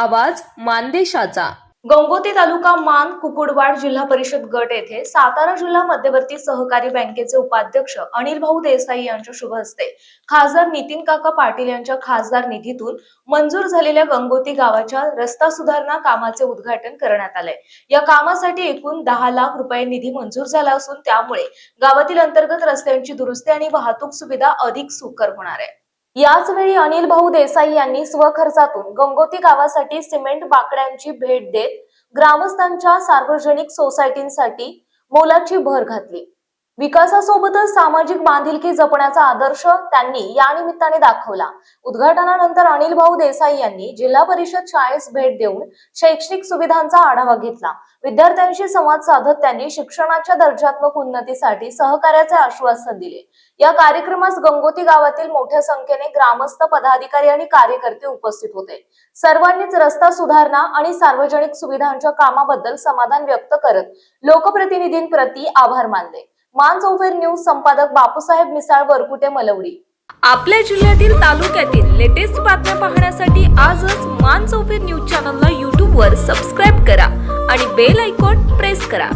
आवाज मानदेशाचा. गंगोती तालुका मान कुकुडवाड जिल्हा परिषद गट येथे सातारा जिल्हा मध्यवर्ती सहकारी बँकेचे उपाध्यक्ष अनिल भाऊ देसाई यांच्या शुभ हस्ते खासदार नितीन काका पाटील यांच्या खासदार निधीतून मंजूर झालेल्या गंगोती गावाच्या रस्ता सुधारणा कामाचे उद्घाटन करण्यात आले. या कामासाठी एकूण दहा लाख रुपये निधी मंजूर झाला असून त्यामुळे गावातील अंतर्गत रस्त्यांची दुरुस्ती आणि वाहतूक सुविधा अधिक सुकर होणार आहे. याच वेळी अनिल भाऊ देसाई यांनी स्वखर्चातून गंगोती गावासाठी सिमेंट बाकड्यांची भेट देत ग्रामस्थांच्या सार्वजनिक सोसायटींसाठी मोलाची भर घातली. विकासासोबतच सामाजिक बांधिलकी जपण्याचा आदर्श त्यांनी या निमित्ताने दाखवला. उद्घाटनानंतर अनिल भाऊ देसाई यांनी जिल्हा परिषद शाळेस भेट देऊन शैक्षणिक सुविधांचा आढावा घेतला. विद्यार्थ्यांशी संवाद साधत त्यांनी शिक्षणाच्या दर्जात्मक उन्नतीसाठी सहकार्याचे आश्वासन दिले. या कार्यक्रमास गंगोती गावातील मोठ्या संख्येने ग्रामस्थ पदाधिकारी आणि कार्यकर्ते उपस्थित होते. सर्वांनीच रस्ता सुधारणा आणि सार्वजनिक सुविधांच्या कामाबद्दल समाधान व्यक्त करत लोकप्रतिनिधींप्रती आभार मानले. मान न्यूज संपादक बापूसाहेब मिसाळ वरकुटे मलवडी? आपल्या जिल्ह्यातील तालुक्यातील लेटेस्ट बातम्या पाहण्यासाठी आजच मान न्यूज चॅनलला यूट्यूबवर सबस्क्राईब करा आणि बेल आयकॉन प्रेस करा.